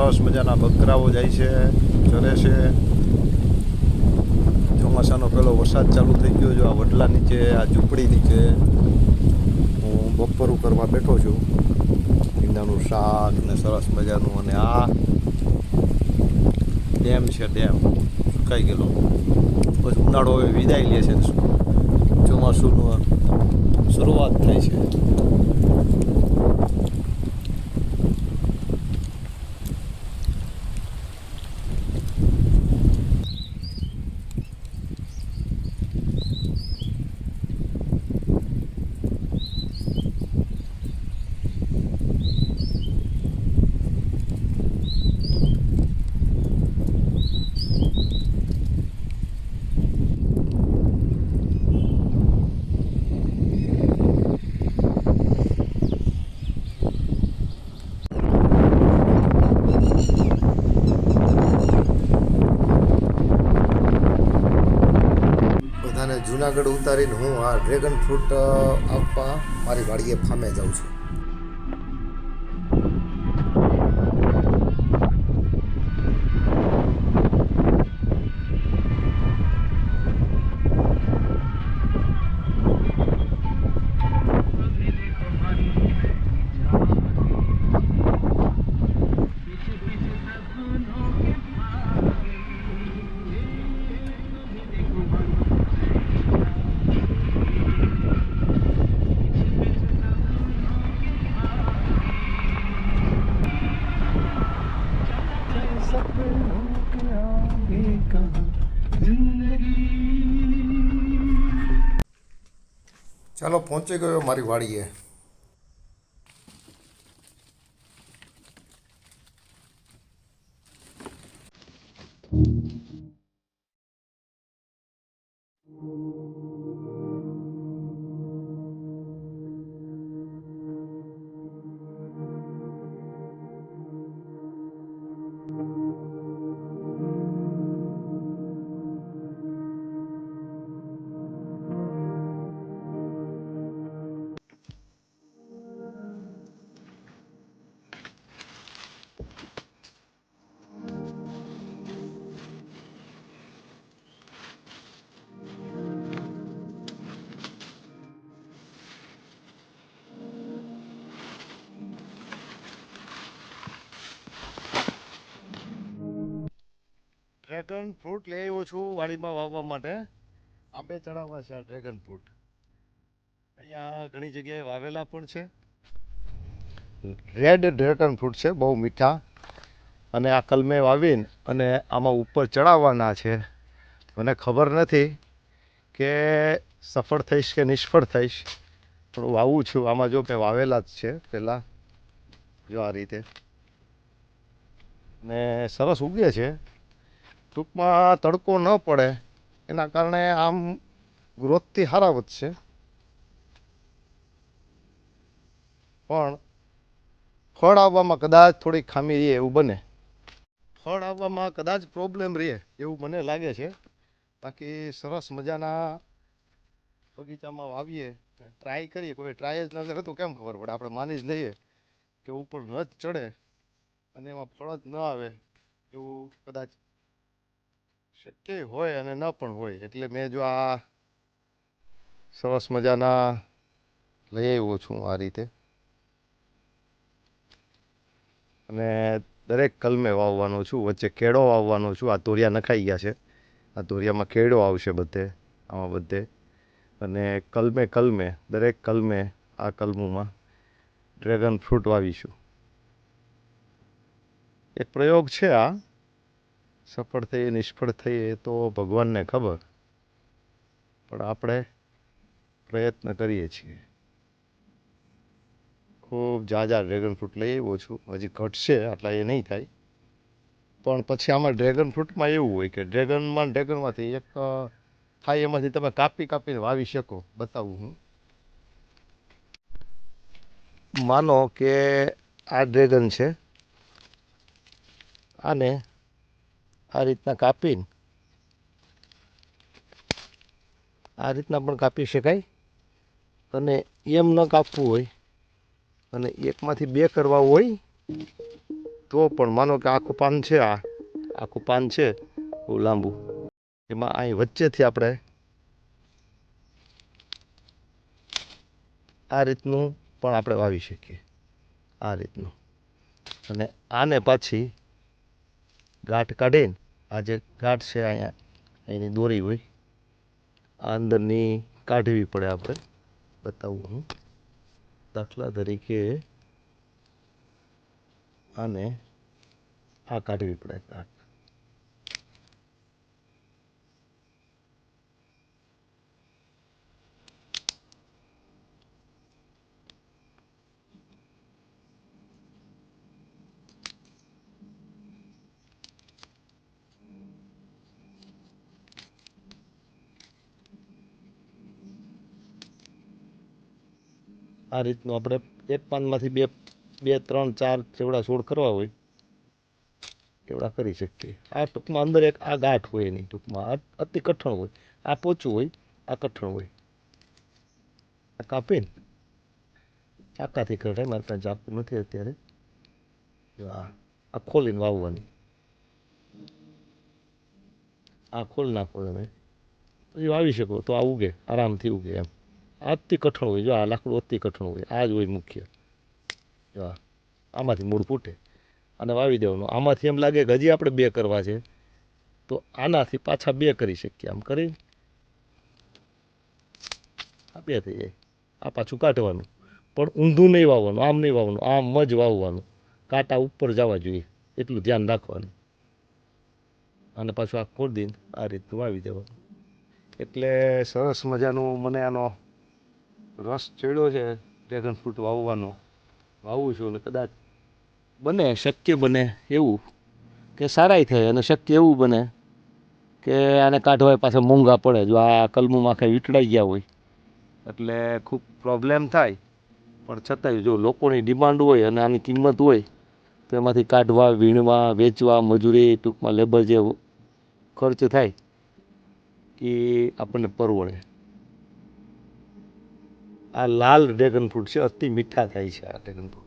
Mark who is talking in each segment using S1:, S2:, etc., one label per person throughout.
S1: સરસ મજાના બકરાઓ જાય છે, ચરે છે. ચોમાસાનો પેલો વરસાદ ચાલુ થઈ ગયો જો આ વડલા નીચે, આ ઝૂંપડી નીચે. હું બપોર કરવા બેઠો છું. ભીંડાનું શાક ને સરસ મજાનું અને આ ડેમ છે, ડેમ. સુકાઈ ગયેલો. પછી ઉનાળો હવે વિદાય લે છે. ચોમાસુનું શરૂઆત થાય છે. જુનાગઢ ઉતારીને હું આ ડ્રેગન ફ્રૂટ આપવા મારી વાડીએ ફામે જાઉં છું. ચાલો પહોંચી ગયો મારી વાડીએ. ડ્રેગન ફ્રૂટ લઈ આવ્યો છું વાડીમાં વાવવા માટે. આંબે ચડાવવા છે આ ડ્રેગન ફ્રૂટ અહીંયા ઘણી જગ્યાએ વાવેલા પણ છે. રેડ ડ્રેગન ફ્રૂટ છે, બહુ મીઠા. અને આ કલમે વાવીને અને આમાં ઉપર ચડાવવાના છે. મને ખબર નથી કે સફળ થઈશ કે નિષ્ફળ થઈશ, પણ વાવું છું. આમાં જો મેં વાવેલા જ છે પહેલાં જો આ રીતે. ને સરસ ઉગે છે. ટૂંકમાં તડકો ન પડે. એના કારણે આમ ગ્રોથથી સારા વધશે. પણ ફળ આવવામાં કદાચ થોડીક ખામી રહે એવું બને. ફળ આવવામાં કદાચ પ્રોબ્લેમ રહે એવું મને લાગે છે. બાકી સરસ મજાના બગીચામાં વાવીએ ટ્રાય કરીએ. કોઈ ટ્રાય જ ન કરે તો કેમ ખબર પડે? આપણે માની જ લઈએ કે ઉપર ન જ ચડે અને એમાં ફળ જ ન આવે એવું કદાચ શક્ય હોય અને ન પણ હોય. એટલે મેં જો આ સરસ મજાના લઈ આવ્યો છું આ રીતે. અને દરેક કલમે વાવવાનો છું, વચ્ચે કેળો વાવવાનો છું. આ તોરિયા નખાઈ ગયા છે. આ તોરિયામાં કેળો આવશે બધે, આમાં બધે. અને કલમે કલમે, દરેક કલમે આ કલમુમાં ડ્રેગન ફ્રૂટ વાવીશું. એક પ્રયોગ છે આ. સફળ થઈએ, નિષ્ફળ થઈએ તો ભગવાનને ખબર. પણ આપણે પ્રયત્ન કરીએ છીએ. ખૂબ જાજા ડ્રેગન ફ્રૂટ લઈ આવ્યો છું હજી ઘટશે, આટલા એ નહીં થાય. પણ પછી આમાં ડ્રેગન ફ્રૂટમાં એવું હોય કે ડ્રેગનમાં ડ્રેગનમાંથી એક થાય એમાંથી તમે કાપી કાપીને વાવી શકો. બતાવું હું. માનો કે આ ડ્રેગન છે. આને આ રીતના કાપીને. આ રીતના પણ કાપી શકાય. અને એમ ન કાપવું હોય. અને એકમાંથી બે કરવા હોય, તો પણ માનો કે આખું પાન છે આ. આખું પાન છે, બહુ લાંબુ. એમાં અહીં વચ્ચેથી આપણે આ રીતનું પણ આપણે વાવી શકીએ. આ રીતનું. અને આને પાછી ગાંઠ કાઢીને આ જે ગાંઠ છે અહીંયા એની દોરી હોય. આ અંદરની કાઢવી પડે આપણે, બતાવું હું. દાખલા તરીકે આને આ કાઢવી પડે ગાંઠ. આ રીતનું આપણે એક પાનમાંથી બે બે, ત્રણ, ચાર ચેવડા છોડ કરવા હોય એવડા કરી શકીએ. આ ટૂંકમાં અંદર એક આ ગાંઠ હોય એની ટૂંકમાં. અતિ કઠણ હોય. આ પોચું હોય, આ કઠણ હોય. આ કાપીને ચાકાથી કઢાય. મારે ત્યાં ચાકુ નથી અત્યારે. આ ખોલીને વાવવાની. આ ખોલ નાખો તમે. પછી વાવી શકો. તો આ ઉગે. આરામથી ઉગે એમ. અતિ કઠણ હોય, જો આ લાકડું અતિ કઠણ હોય, આ જ હોય મુખ્ય. જો આમાંથી મૂળ ફૂટે. અને વાવી દેવાનું. આમાંથી એમ લાગે કે હજી આપણે બે કરવા છે. તો આનાથી પાછા બે કરી શકીએ. આમ કરી આ બે થઈ જાય. આ પાછું કાઢવાનું. પણ ઊંધું નહીં વાવવાનું, આમ નહીં વાવવાનું, આમ જ વાવવાનું. કાંટા ઉપર જવા જોઈએ. એટલું ધ્યાન રાખવાનું. અને પાછું આ દઈને આ રીતનું વાવી દેવાનું. એટલે સરસ મજાનું મને આનો રસ ચડ્યો છે ડ્રેગન ફ્રૂટ વાવવાનો. વાવું છું અને કદાચ બને, શક્ય બને એવું કે સારાય થાય અને શક્ય એવું બને કે આને કાઢવા પાસે મોંઘા પડે. જો આ કલમુમાં કંઈ વીંટળાઈ ગયા હોય, એટલે ખૂબ પ્રોબ્લેમ થાય. પણ છતાંય જો લોકોની ડિમાન્ડ હોય અને આની કિંમત હોય, તો એમાંથી કાઢવા, વીણવા, વેચવા, મજૂરી, ટૂંકમાં લેબર જે ખર્ચ થાય, એ આપણને પરવડે. આ લાલ ડ્રેગન ફ્રૂટ છે અતિ મીઠા થાય છે આ ડ્રેગન ફ્રૂટ.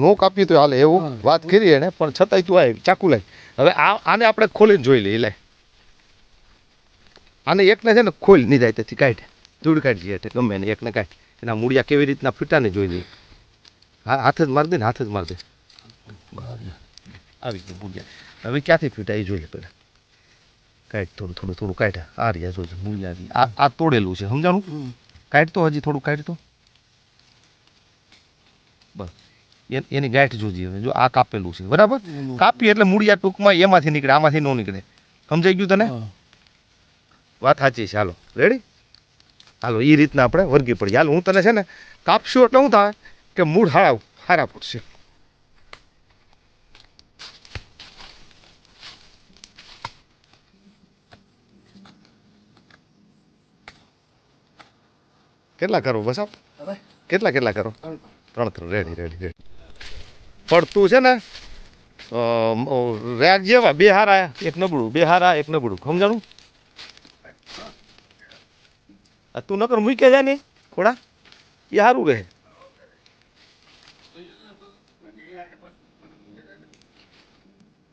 S1: નો કાપી તો હાલે એવું વાત કરી એને પણ છતાંય તું આય ચાકુ લઈ હવે આ આને આપણે ખોલીને જોઈ લઈએ લે. આને એકને છે ને ખોલ નહીં જાય તેથી કાઢ. ધૂળ કાઢી એટલે ગમે એને એકને કાઢ. એના મૂળિયા કેવી રીતના ફીટાને જોઈ લઈએ. હા હાથ જ મારી દે ને હાથ જ મારી દે. આવી ગયું મૂળિયા. હવે ક્યાંથી ફીટા એ જોઈ લે પહેલાં કાઢ થોડું થોડું થોડું કાઢ. આ રહ્યા જોજો મૂળિયા આ આ તોડેલું છે સમજાણું? કાઢતો હજી થોડું કાઢતો. બસ. એન- એની ગાંઠ જોજી હવે. જો આ કાપેલું છે. બરાબર? કાપી એટલે મૂળિયા ટૂંકમાં એમાંથી નીકળે આમાંથી ન નીકળે. સમજાઈ ગયું તને? વાત સાચી છે. હાલો. રેડી હાલો એ રીતના આપણે વર્ગી પડીએ. હાલ હું તને છે ને કાપશું એટલે શું થાય કે મૂળ હારા હારા પડશે. કેટલા કરો? બસ આપ કેટલા કેટલા કરો? ત્રણ ત્રણ. રેડી રેડી રેડી પડતું છે ને રેગ જેવા, બે હારા, એક નબળું, બે હારા, એક નબળું, સમજાણું? તું નકર મૂકે જાય ને થોડા એ સારું રહે.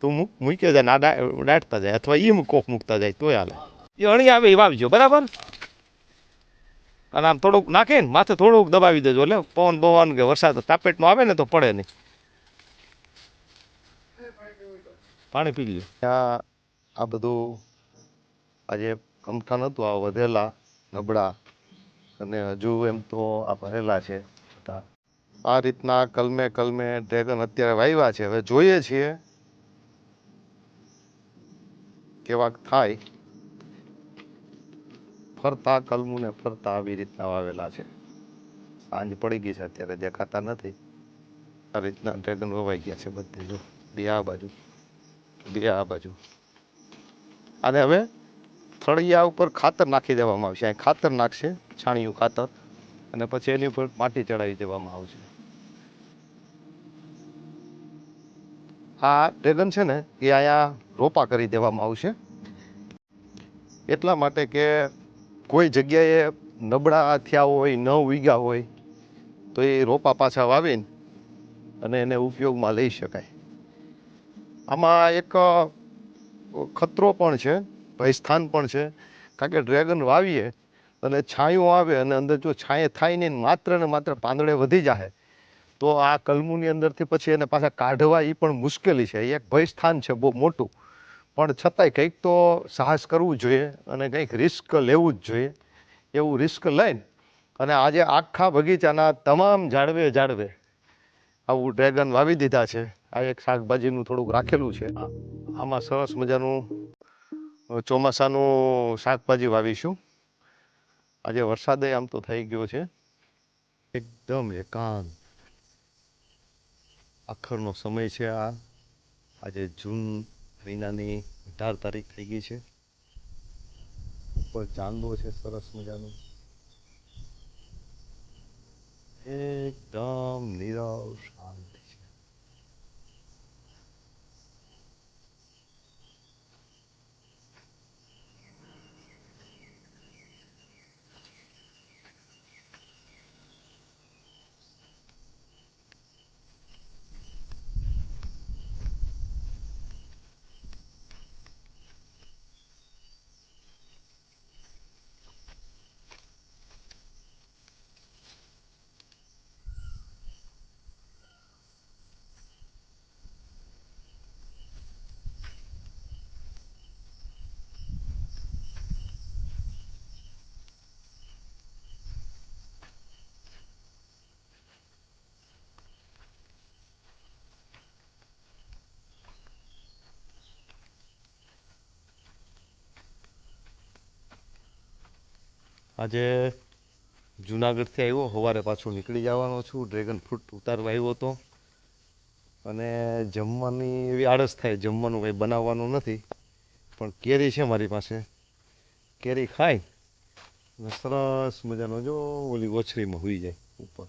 S1: તું મૂક મૂકે જાય ના ડાટતા જાય, અથવા એ કોક મૂકતા જાય, તોય હાલે. એ અણી આવે, એ વાવજો, બરાબર? અને આમ થોડુંક નાખે ને, માથે થોડુંક દબાવી દેજો એટલે પવન બવન કે વરસાદ તાપેટમાં આવે ને, તો પડે નહીં. પાણી પી ગયું આ આ બધું આજે કમઠાન હતું આ વધેલા નબળા અને હજુ એમ તો આ ભરેલા છે આ રીતના કલમે કલમે ડ્રેગન અત્યારે વાવ્યા છે. હવે જોઈએ છીએ કેવાક થાય. ફરતા કલમુને ફરતા આવી રીતના વાવેલા છે. સાંજ પડી ગઈ છે, અત્યારે દેખાતા નથી. આ રીતના ડ્રેગન વવાઈ ગયા છે બધે, જો. બે આ બાજુ. બે આ બાજુ. અને હવે ફળિયા ઉપર ખાતર નાખી દેવામાં આવશે. અહીં ખાતર નાખશે, છાણિયું ખાતર, અને પછી એની ઉપર માટી ચડાવી દેવામાં આવશે. આ ડ્રેગન છે ને, એ અહીંયા રોપા કરી દેવામાં આવશે. એટલા માટે કે કોઈ જગ્યાએ નબળા થયા હોય, ન ઉગ્યા હોય, તો એ રોપા પાછા વાવીને અને એને ઉપયોગમાં લઈ શકાય. આમાં એક ખતરો પણ છે ભય સ્થાન પણ છે. કારણ કે ડ્રેગન વાવીએ અને છાંયો આવે અને અંદર જો છાંયે થાય નહીં, માત્ર ને માત્ર પાંદડે વધી જાય તો આ કલમુની અંદરથી પછી એને પાછા કાઢવા એ પણ મુશ્કેલી છે. એક ભય સ્થાન છે, બહુ મોટું. પણ છતાંય કંઈક તો સાહસ કરવું જોઈએ અને કંઈક રિસ્ક લેવું જ જોઈએ. એવું રિસ્ક લઈને અને આજે આખા બગીચાના તમામ ઝાડવે ઝાડવે આવું ડ્રેગન વાવી દીધા છે. આ એક શાકભાજીનું થોડુંક રાખેલું છે. આમાં સરસ મજાનું ચોમાસાનું શાકભાજી વાવીશું. આજે વરસાદે આમ તો થઈ ગયો છે. એકદમ એકાંત. આખરનો સમય છે આ. આજે જૂન મહિનાની અઢાર તારીખ થઈ ગઈ છે. ઉપર ચાંદો છે સરસ મજાનો. એકદમ આજે જુનાગઢથી આવ્યો સવારે પાછો નીકળી જવાનો છું. ડ્રેગન ફ્રૂટ ઉતારવા આવ્યો હતો. અને જમવાની એવી આળસ થાય, જમવાનું કંઈ બનાવવાનું નથી. પણ કેરી છે મારી પાસે. કેરી ખાય સરસ મજાનો જો ઓલી ઓછરીમાં હોઈ જાય ઉપર.